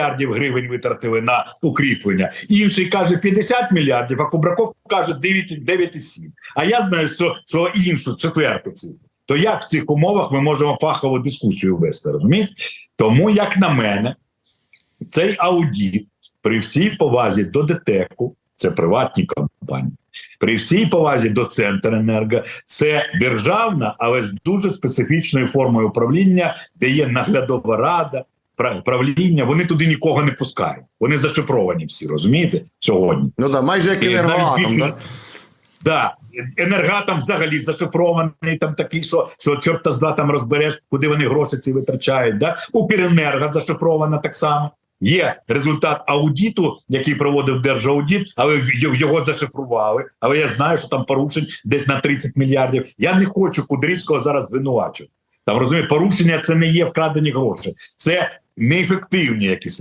мільярдів гривень витратили на укріплення. Інший каже 50 мільярдів, а Кубраков каже 9,7. А я знаю, що, що іншу четверту цифру. То як в цих умовах ми можемо фахову дискусію вести? Розумієте? Тому, як на мене, цей аудіт при всій повазі до ДТЕКу, це приватні компанії, при всій повазі до Центренерго, це державна, але з дуже специфічною формою управління, де є наглядова рада, правління. Вони туди нікого не пускають. Вони зашифровані всі, розумієте, сьогодні. Ну так, майже як енергоатом, да? Да, енергатом взагалі зашифрований, там такий, що, що чорта з два там розбереш, куди вони гроші ці витрачають. Да? Укренерго зашифрована так само. Є результат аудіту, який проводив держаудіт, але його зашифрували. Але я знаю, що там порушень десь на 30 мільярдів. Я не хочу Кудрицького зараз звинувачувати. Там розумієте, порушення це не є вкрадені гроші, це неефективні якісь